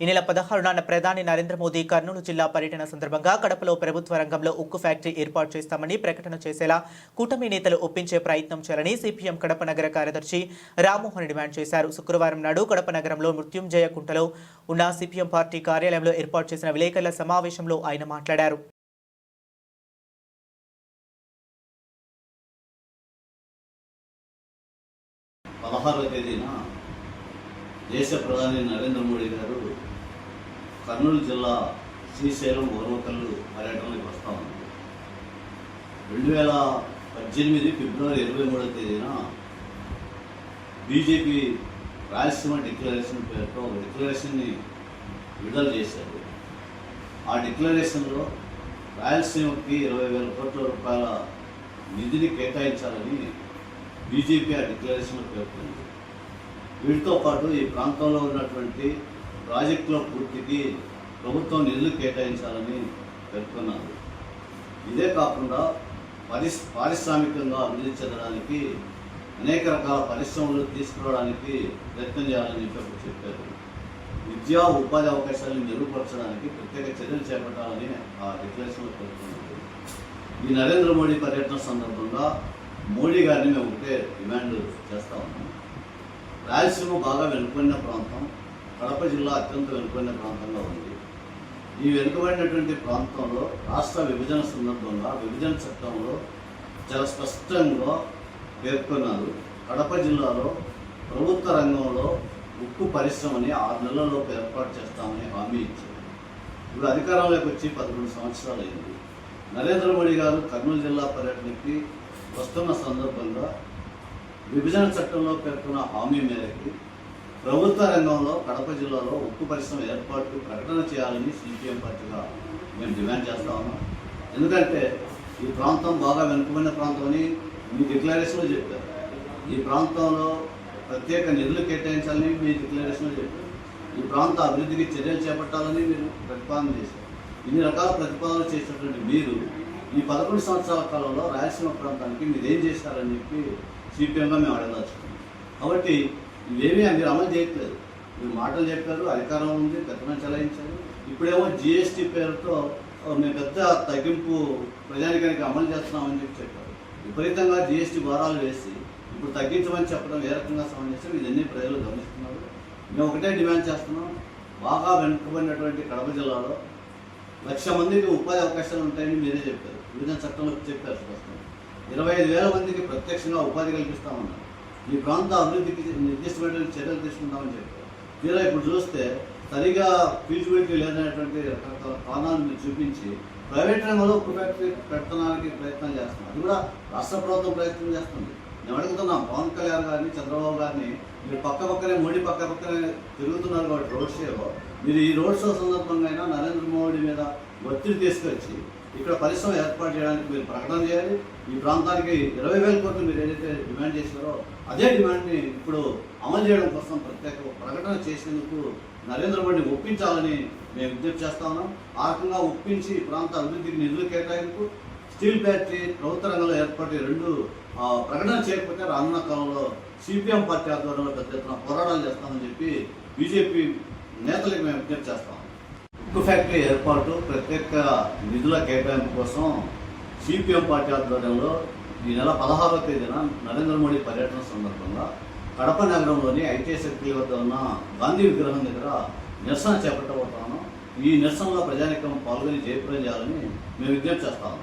ఈ నెల పదహారున ప్రధాని నరేంద్ర మోదీ కర్నూలు జిల్లా పర్యటన సందర్భంగా కడపలో ప్రభుత్వ రంగంలో ఉక్కు ఫ్యాక్టరీ ఏర్పాటు చేస్తామని ప్రకటన చేసేలా కూటమి నేతలు ఒప్పించే ప్రయత్నం చేయాలని సిపిఎం కడప నగర కార్యదర్శి రామ్మోహన్ డిమాండ్ చేశారు. శుక్రవారం నాడు కడప నగరంలో మృత్యుంజయ కుంటలో ఉన్న సిపిఎం పార్టీ కార్యాలయంలో ఏర్పాటు చేసిన విలేకరుల సమావేశంలో ఆయన మాట్లాడారు. పదహారవ తేదీన దేశ ప్రధాని నరేంద్ర మోడీ గారు కర్నూలు జిల్లా శ్రీశైలం ఓర్వకల్లు పర్యటనకు వస్తా ఉంది. రెండు వేల పద్దెనిమిది ఫిబ్రవరి ఇరవై మూడవ తేదీన బీజేపీ రాయలసీమ డిక్లరేషన్ పేరుతో ఒక డిక్లరేషన్ని విడుదల చేశారు. ఆ డిక్లరేషన్లో రాయలసీమకి ఇరవై వేల కోట్ల రూపాయల నిధిని కేటాయించాలని బీజేపీ ఆ డిక్లరేషన్లో పేర్కొంది వీటితో పాటు ఈ ప్రాంతంలో ఉన్నటువంటి ప్రాజెక్టుల పూర్తికి ప్రభుత్వం నిధులు కేటాయించాలని పేర్కొన్నారు. ఇదే కాకుండా పరిస్ పారిశ్రామికంగా అభివృద్ధి చెందడానికి అనేక రకాల పరిశ్రమలు తీసుకురావడానికి ప్రయత్నం చేయాలని చెప్పి చెప్పారు. విద్యా ఉపాధి అవకాశాలను మెరుగుపరచడానికి ప్రత్యేక చర్యలు చేపట్టాలని ఆ డిక్లరేషన్లో పేర్కొన్నారు. ఈ నరేంద్ర మోడీ పర్యటన సందర్భంగా మోడీ గారిని మేము ఒకటే డిమాండ్ చేస్తా ఉన్నాం. రాయలసీమ బాగా వెనుకబడిన ప్రాంతం. కడప జిల్లా అత్యంత వెనుకబడిన ప్రాంతంలో ఉంది. ఈ వెనుకబడినటువంటి ప్రాంతంలో రాష్ట్ర విభజన సందర్భంగా విభజన చట్టంలో చాలా స్పష్టంగా పేర్కొన్నారు. కడప జిల్లాలో ప్రభుత్వ రంగంలో ఉక్కు పరిశ్రమని ఆరు నెలల్లోపు ఏర్పాటు చేస్తామని హామీ ఇచ్చారు. ఇప్పుడు అధికారంలోకి వచ్చి పదకొండు సంవత్సరాలు అయింది. నరేంద్ర మోడీ గారు కర్నూలు జిల్లా పర్యటనకి వస్తున్న సందర్భంగా విభజన చట్టంలో పేర్కొన్న హామీ మేరకు ప్రభుత్వ రంగంలో కడప జిల్లాలో ఉక్కు పరిశ్రమ ఏర్పాటు ప్రకటన చేయాలని సిపిఎం పార్టీగా మేము డిమాండ్ చేస్తా ఉన్నాం. ఎందుకంటే ఈ ప్రాంతం బాగా వెనుకబడిన ప్రాంతం అని మీ డిక్లరేషన్లో చెప్పారు. ఈ ప్రాంతంలో ప్రత్యేక నిధులు కేటాయించాలని మీ డిక్లరేషన్లో చెప్పారు. ఈ ప్రాంత అభివృద్ధికి చర్యలు చేపట్టాలని మీరు ప్రతిపాదన చేశారు ఇన్ని రకాల ప్రతిపాదనలు చేసినటువంటి మీరు ఈ పదకొండు సంవత్సరాల కాలంలో రాయలసీమ ప్రాంతానికి మీరు ఏం చేశారని చెప్పి సిపిఎంగా మేము అడగదలుచుకున్నాం కాబట్టి ఇవేమీ మీరు అమలు చేయట్లేదు. మీరు మాటలు చెప్పారు అధికారం ఉంది పెద్దన చెలాయించారు. ఇప్పుడేమో జిఎస్టీ పేరుతో మేము పెద్ద తగ్గింపు ప్రజానికానికి అమలు చేస్తున్నామని చెప్పి చెప్పారు. విపరీతంగా జిఎస్టీ భారాలు వేసి ఇప్పుడు తగ్గించమని చెప్పడం ఏ రకంగా సమంజసం ఇదన్నీ ప్రజలు గమనిస్తున్నారు. మేము ఒకటే డిమాండ్ చేస్తున్నాం బాగా వెనుకబడినటువంటి కడప జిల్లాలో లక్ష మందికి ఉపాధి అవకాశాలు ఉంటాయని మీరే చెప్పారు. విభజన చట్టంలో చెప్పారు స్పష్టంగా. ఇరవై ఐదు వేల మందికి ప్రత్యక్షంగా ఉపాధి కల్పిస్తామన్నారు. ఈ ప్రాంత అభివృద్ధికి నిర్దిష్టమైన చర్యలు తీసుకుంటామని చెప్పారు. తీరా ఇప్పుడు చూస్తే సరిగా ఫీజిబిలిటీ లేదనేటువంటి రకరకాల చూపించి ప్రైవేట్ రంగంలో ఒక ఫ్యాక్టరీ పెట్టడానికి ప్రయత్నం చేస్తున్నారు అది కూడా రాష్ట్ర ప్రభుత్వం ప్రయత్నం చేస్తుంది. నేను అడుగుతున్నా పవన్ కళ్యాణ్ గారిని చంద్రబాబు గారిని మీరు పక్క పక్కనే మోడీ పక్క పక్కనే తిరుగుతున్నారు కాబట్టి రోడ్ షోలో మీరు ఈ రోడ్ షో సందర్భంగా అయినా నరేంద్ర మోడీ మీద ఒత్తిడి తీసుకొచ్చి ఇక్కడ పరిశ్రమ ఏర్పాటు చేయడానికి మీరు ప్రకటన చేయాలి. ఈ ప్రాంతానికి ఇరవై వేల కోట్లు మీరు ఏదైతే డిమాండ్ చేశారో అదే డిమాండ్ని ఇప్పుడు అమలు చేయడం కోసం ప్రత్యేక ప్రకటన చేసేందుకు నరేంద్ర మోడీని ఒప్పించాలని మేము విజ్ఞప్తి చేస్తా ఉన్నాం. ఆ రకంగా ఒప్పించి ఈ ప్రాంత అభివృద్ధికి నిధులు కేటాయింపు స్టీల్ ఫ్యాక్టరీ ప్రభుత్వ రంగంలో ఏర్పడే రెండు ప్రకటన చేయకపోతే రానున్న కాలంలో సిపిఎం పార్టీ ఆధ్వర్యంలో పెద్ద ఎత్తున పోరాటాలు చేస్తామని చెప్పి బీజేపీ నేతలకు మేము విజ్ఞప్తి చేస్తాం. ఉక్కు ఫ్యాక్టరీ ఏర్పాటు ప్రత్యేక నిధుల కేటాయింపు కోసం సిపిఎం పార్టీ ఆధ్వర్యంలో ఈ నెల పదహారవ తేదీన నరేంద్ర మోడీ పర్యటన సందర్భంగా కడప నగరంలోని ఐటీఎస్ సర్కిల్ వద్ద ఉన్న గాంధీ విగ్రహం దగ్గర నిరసన చేపట్టబోతాను ఈ నిరసనలో ప్రజానికం పాల్గొని జయప్రదం చేయాలని మేము విజ్ఞప్తి చేస్తాము